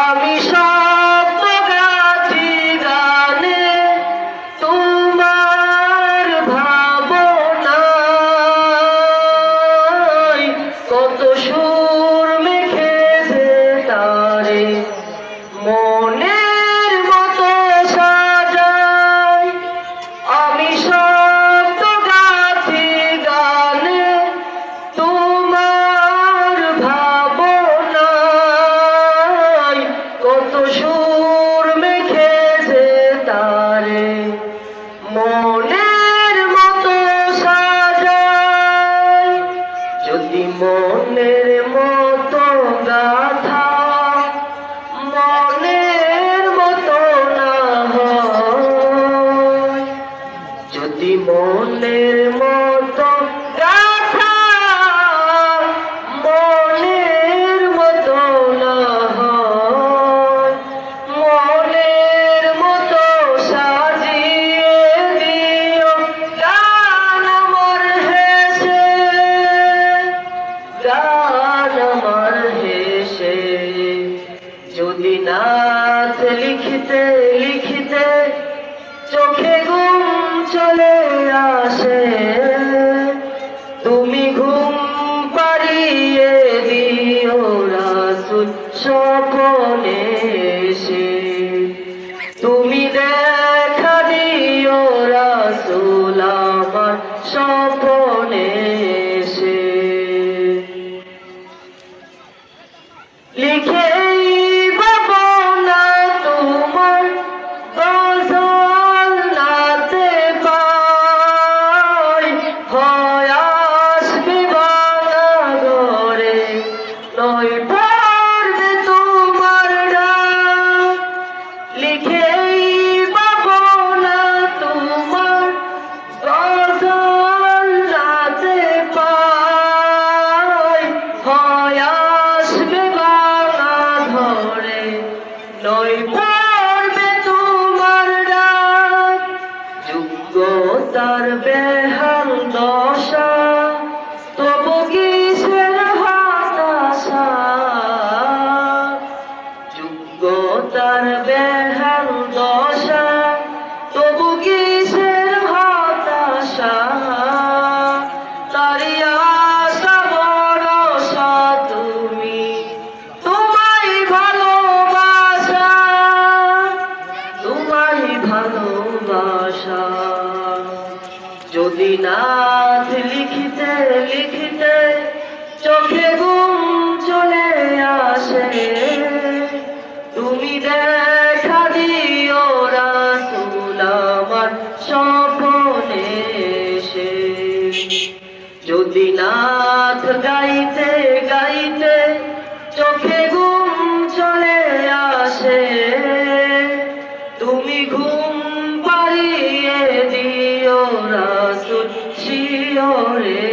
আমি সব গাছি গানে তোমার ভাবনায় কত সুর মেখেছে তারে। মনের সুর মেখেছে তারে, মনের মতো সাজায়। যদি মনের মতো গাথা, মনের মতো না হয়। যদি মনের নাচ লিখিতে লিখিতে চোখে ঘুম চলে আসে। তুমি ঘুম পাড়িয়ে দিও রাসুল স্বপনে এসে। তুমি দেখা দিও রাসুল আমার স্বপনে এসে। লিখেই নয় পড়বে তোমার ডাক। যোগ্যতার বেহাল দশা তবু কিসের হতাশা? যোগ্যতার বেহাল তোমায় ভালোবাসা। যদি নাথ লিখিতে লিখিতে চোখে ঘুম চলে আসে, তুমি দেখা দিও রাসুল আমার স্বপনে এসে। যদি নাথ গাইতে ঘুম পাড়িয়ে দিও রাসুল শিওরে।